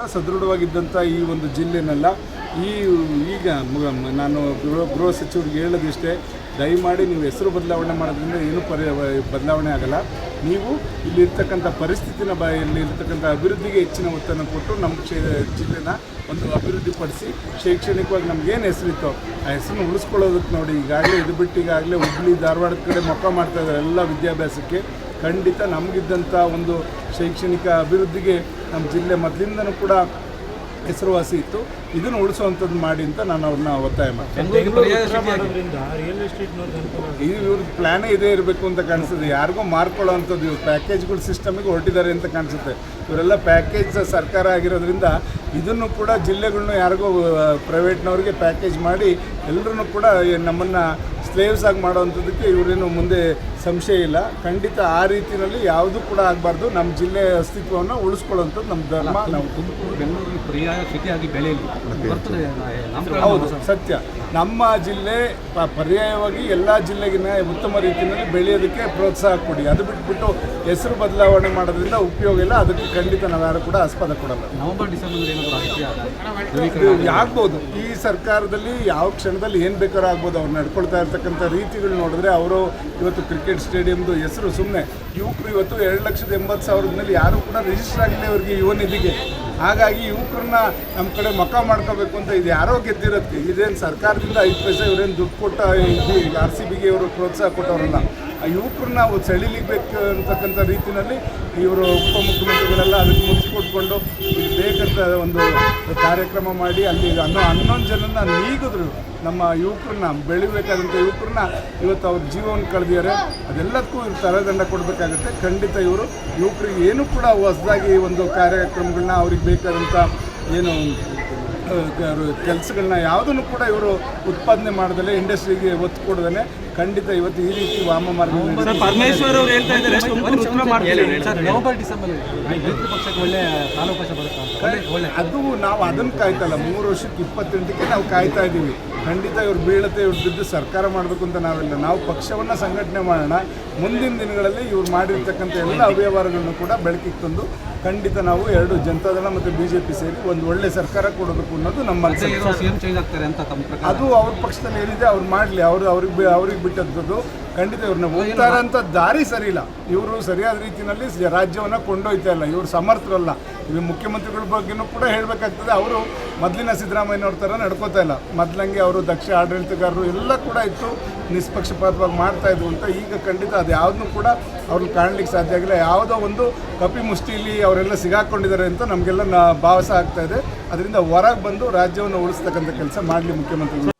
ಕೂಡ ಸದೃಢವಾಗಿದ್ದಂಥ ಈ ಒಂದು ಜಿಲ್ಲೆನೆಲ್ಲ, ಈ ಈಗ ನಾನು ಗೃಹ ಗೃಹ ಸಚಿವರಿಗೆ ಹೇಳೋದಿಷ್ಟೇ ದಯಮಾಡಿ ನೀವು ಹೆಸರು ಬದಲಾವಣೆ ಮಾಡೋದ್ರಿಂದ ಏನೂ ಪರಿ, ಬದಲಾವಣೆ ಆಗಲ್ಲ. ನೀವು ಇಲ್ಲಿರ್ತಕ್ಕಂಥ ಪರಿಸ್ಥಿತಿನ ಬ ಇಲ್ಲಿರ್ತಕ್ಕಂಥ ಅಭಿವೃದ್ಧಿಗೆ ಹೆಚ್ಚಿನ ಒತ್ತನ್ನು ಕೊಟ್ಟು ನಮ್ಮ ಕ್ಷೇ, ಜಿಲ್ಲೆನ ಒಂದು ಅಭಿವೃದ್ಧಿಪಡಿಸಿ, ಶೈಕ್ಷಣಿಕವಾಗಿ ನಮಗೇನು ಹೆಸರಿತ್ತು ಆ ಹೆಸರನ್ನು ಉಳಿಸ್ಕೊಳ್ಳೋದಕ್ಕೆ ನೋಡಿ, ಈಗಾಗಲೇ ಇದು ಬಿಟ್ಟು ಈಗಾಗಲೇ ಹುಬ್ಳಿ, ಧಾರವಾಡದ ಕಡೆ ಮೊಕ್ಕ ಮಾಡ್ತಾ ಇದ್ದಾರೆ ಎಲ್ಲ ವಿದ್ಯಾಭ್ಯಾಸಕ್ಕೆ. ಖಂಡಿತ ನಮಗಿದ್ದಂಥ ಒಂದು ಶೈಕ್ಷಣಿಕ ಅಭಿವೃದ್ಧಿಗೆ ನಮ್ಮ ಜಿಲ್ಲೆ ಮೊದಲಿಂದನೂ ಕೂಡ ಹೆಸರುವಾಸಿ ಇತ್ತು. ಇದನ್ನು ಉಳಿಸುವಂಥದ್ದು ಮಾಡಿ ಅಂತ ನಾನು ಅವ್ರನ್ನ ಒತ್ತಾಯ ಮಾಡ್ತೀನಿ. ಇವ್ರ ಪ್ಲಾನೇ ಇದೇ ಇರಬೇಕು ಅಂತ ಕಾಣಿಸ್ತದೆ ಯಾರಿಗೂ ಮಾರ್ಕೊಳ್ಳೋ ಅಂಥದ್ದು ಇವ್ರು. ಪ್ಯಾಕೇಜ್ಗಳು ಸಿಸ್ಟಮಿಗೆ ಹೊರಟಿದ್ದಾರೆ ಅಂತ ಕಾಣಿಸುತ್ತೆ. ಇವರೆಲ್ಲ ಪ್ಯಾಕೇಜ್ ಸರ್ಕಾರ ಆಗಿರೋದ್ರಿಂದ ಇದನ್ನು ಕೂಡ ಜಿಲ್ಲೆಗಳನ್ನು ಯಾರಿಗೂ ಪ್ರೈವೇಟ್ನವ್ರಿಗೆ ಪ್ಯಾಕೇಜ್ ಮಾಡಿ ಎಲ್ಲರೂ ಕೂಡ ನಮ್ಮನ್ನು ಸ್ಲೇವ್ಸ್ ಆಗಿ ಮಾಡೋವಂಥದ್ದಕ್ಕೆ ಇವರೇನು ಮುಂದೆ ಸಂಶಯ ಇಲ್ಲ. ಖಂಡಿತ ಆ ರೀತಿಯಲ್ಲಿ ಯಾವುದೂ ಕೂಡ ಆಗಬಾರ್ದು. ನಮ್ಮ ಜಿಲ್ಲೆಯ ಅಸ್ತಿತ್ವವನ್ನು ಉಳಿಸ್ಕೊಳ್ಳೋಂಥದ್ದು ನಮ್ಮ ಧರ್ಮ ನಾವು. ತುಮಕೂರು ಬೆಂಗಳೂರಿಗೆ ಪರ್ಯಾಯ ಸಿಟಿಯಾಗಿ ಬೆಳೆಯಲಿ. ಹೌದು ಸತ್ಯ. ನಮ್ಮ ಜಿಲ್ಲೆ ಪ- ಪರ್ಯಾಯವಾಗಿ ಎಲ್ಲ ಜಿಲ್ಲೆಗಿನ ಉತ್ತಮ ರೀತಿಯಲ್ಲಿ ಬೆಳೆಯೋದಕ್ಕೆ ಪ್ರೋತ್ಸಾಹ ಕೊಡಿ. ಅದು ಬಿಟ್ಬಿಟ್ಟು ಹೆಸರು ಬದಲಾವಣೆ ಮಾಡೋದ್ರಿಂದ ಉಪಯೋಗ ಇಲ್ಲ. ಅದಕ್ಕೆ ಖಂಡಿತ ನಾವು ಯಾರು ಕೂಡ ಆಸ್ಪದ ಕೊಡಲ್ಲ. ನವೆಂಬರ್ ಡಿಸೆಂಬರ್ ಆಗ್ಬೋದು. ಈ ಸರ್ಕಾರದಲ್ಲಿ ಯಾವ ಕ್ಷಣದಲ್ಲಿ ಏನು ಬೇಕಾದ್ರೂ ಆಗ್ಬೋದು. ಅವ್ರು ನಡ್ಕೊಳ್ತಾ ಇರ್ತಕ್ಕಂಥ ರೀತಿಗಳು ನೋಡಿದ್ರೆ ಅವರು ಇವತ್ತು ಕ್ರಿಕೆಟ್ ಸ್ಟೇಡಿಯಮ್ದು ಹೆಸರು ಸುಮ್ಮನೆ ಯುವಕರು ಇವತ್ತು ಎರಡು ಲಕ್ಷದ ಎಂಬತ್ತು ಸಾವಿರದ ಮೇಲೆ ಯಾರು ಕೂಡ ರಿಜಿಸ್ಟರ್ ಆಗಲಿ ಅವ್ರಿಗೆ ಯುವ ನಿಧಿಗೆ. ಹಾಗಾಗಿ ಯುವಕರನ್ನ ನಮ್ಮ ಕಡೆ ಮಕ್ಕ ಮಾಡ್ಕೋಬೇಕು ಅಂತ ಇದು ಯಾರೋ ಗೆದ್ದಿರುತ್ತೆ ಇದೇನು ಸರ್ಕಾರದಿಂದ ಐದು ಪೈಸೆ ಇವರೇನು ದುಡ್ಡು ಕೊಟ್ಟ ಇದು ಆರ್ ಸಿ ಬಿಗೆ ಇವರು ಪ್ರೋತ್ಸಾಹ ಕೊಟ್ಟವರಲ್ಲ ಆ ಯುವಕರನ್ನ ಸೆಳಿಲಿಬೇಕು ಅಂತಕ್ಕಂಥ ರೀತಿಯಲ್ಲಿ ಇವರು ಉಪಮುಖ್ಯಮಂತ್ರಿಗಳೆಲ್ಲ ಅದಕ್ಕೆ ಮುಚ್ಚಿ ಕೊಟ್ಕೊಂಡು ಬೇಕಂತ ಒಂದು ಕಾರ್ಯಕ್ರಮ ಮಾಡಿ ಅಲ್ಲಿ ಅನ್ನೋ ಹನ್ನೊಂದು ಜನನ ನೀಗಿದ್ರು ನಮ್ಮ ಯುವಕರನ್ನ, ಬೆಳಿಬೇಕಾದಂಥ ಯುವಕರನ್ನ ಇವತ್ತು ಅವ್ರ ಜೀವವನ್ನು ಕಳೆದಿದ್ದಾರೆ. ಅದೆಲ್ಲದಕ್ಕೂ ಇವ್ರು ತಲೆದಂಡ ಕೊಡಬೇಕಾಗುತ್ತೆ. ಖಂಡಿತ ಇವರು ಯುವಕರಿಗೆ ಏನೂ ಕೂಡ ಹೊಸದಾಗಿ ಒಂದು ಕಾರ್ಯಕ್ರಮಗಳನ್ನ ಅವ್ರಿಗೆ ಬೇಕಾದಂಥ ಏನು ಕೆಲಸಗಳನ್ನ ಯಾವುದನ್ನು ಕೂಡ ಇವರು ಉತ್ಪಾದನೆ ಮಾಡದಲ್ಲೇ ಇಂಡಸ್ಟ್ರಿಗೆ ಒತ್ತು ಕೊಡದೇ ಖಂಡಿತ ಇವತ್ತು ಈ ರೀತಿ ವಾಮ ಮಾರ್ಗ ಪರಮೇಶ್ವರ್ ಅವರು ಹೇಳ್ತಾ ಇದ್ದಾರೆ ನವೆಂಬರ್ ಡಿಸೆಂಬರ್ ಮೈತ್ರಿ ಪಕ್ಷಕ್ಕೆ ಒಳ್ಳೆ ಕಾಲಾವಕಾಶ ಬರುತ್ತೆ ಅಂತ. ಒಳ್ಳೆ ಒಳ್ಳೆ. ಅದು ನಾವು ಅದನ್ನು ಕಾಯ್ತಲ್ಲ ಮೂರು ವರ್ಷಕ್ಕೆ ಇಪ್ಪತ್ತೆಂಟಕ್ಕೆ ನಾವು ಕಾಯ್ತಾ ಇದ್ದೀವಿ. ಖಂಡಿತ ಇವ್ರು ಬೀಳತೆ ಇವ್ರು ಬಿದ್ದು ಸರ್ಕಾರ ಮಾಡಬೇಕು ಅಂತ ನಾವಿಲ್ಲ. ನಾವು ಪಕ್ಷವನ್ನು ಸಂಘಟನೆ ಮಾಡೋಣ. ಮುಂದಿನ ದಿನಗಳಲ್ಲಿ ಇವ್ರು ಮಾಡಿರ್ತಕ್ಕಂಥ ಎಲ್ಲ ಅವ್ಯವಹಾರಗಳನ್ನು ಕೂಡ ಬೆಳಕಿಗೆ ತಂದು ಖಂಡಿತ ನಾವು ಎರಡು ಜನತಾದಳ ಮತ್ತು ಬಿ ಜೆ ಪಿ ಸೇರಿ ಒಂದು ಒಳ್ಳೆ ಸರ್ಕಾರ ಕೊಡಬೇಕು ಅನ್ನೋದು ನಮ್ಮ ಅದು ಅವ್ರ ಪಕ್ಷದಲ್ಲಿ ಏನಿದೆ ಅವ್ರು ಮಾಡಲಿ. ಅವರು ಅವ್ರಿಗೆ ಅವ್ರಿಗೆ ಬಿಟ್ಟಂಥದ್ದು ಖಂಡಿತ ಇವ್ರನ್ನ ಹೋಗ್ತಾರೆ ಅಂತ ದಾರಿ ಸರಿ ಇಲ್ಲ ಇವರು ಸರಿಯಾದ ರೀತಿಯಲ್ಲಿ ರಾಜ್ಯವನ್ನು ಕೊಂಡೊಯ್ತಾ ಇಲ್ಲ. ಇವರು ಸಮರ್ಥರಲ್ಲ. ಇದು ಮುಖ್ಯಮಂತ್ರಿಗಳ ಬಗ್ಗೆನೂ ಕೂಡ ಹೇಳಬೇಕಾಗ್ತದೆ. ಅವರು ಮೊದಲಿನ ಸಿದ್ದರಾಮಯ್ಯನವ್ರ ಥರ ನಡ್ಕೋತಾ ಇಲ್ಲ. ಮೊದಲಂಗೆ ಅವರು ದಕ್ಷ ಆಡಳಿತಗಾರರು ಎಲ್ಲ ಕೂಡ ಇತ್ತು. ನಿಷ್ಪಕ್ಷಪಾತವಾಗಿ ಮಾಡ್ತಾ ಇದ್ರು ಅಂತ ಈಗ ಖಂಡಿತ ಅದು ಯಾವುದನ್ನು ಕೂಡ ಅವ್ರನ್ನ ಕಾಣಲಿಕ್ಕೆ ಸಾಧ್ಯ ಆಗಿಲ್ಲ. ಯಾವುದೋ ಒಂದು ಕಪಿ ಮುಷ್ಟಿಯಲ್ಲಿ ಅವರೆಲ್ಲ ಸಿಗಾಕೊಂಡಿದ್ದಾರೆ ಅಂತ ನಮಗೆಲ್ಲ ಭಾವಸ ಆಗ್ತಾ ಇದೆ. ಅದರಿಂದ ಹೊರಗೆ ಬಂದು ರಾಜ್ಯವನ್ನು ಉಳಿಸ್ತಕ್ಕಂಥ ಕೆಲಸ ಮಾಡಲಿ ಮುಖ್ಯಮಂತ್ರಿಗಳು.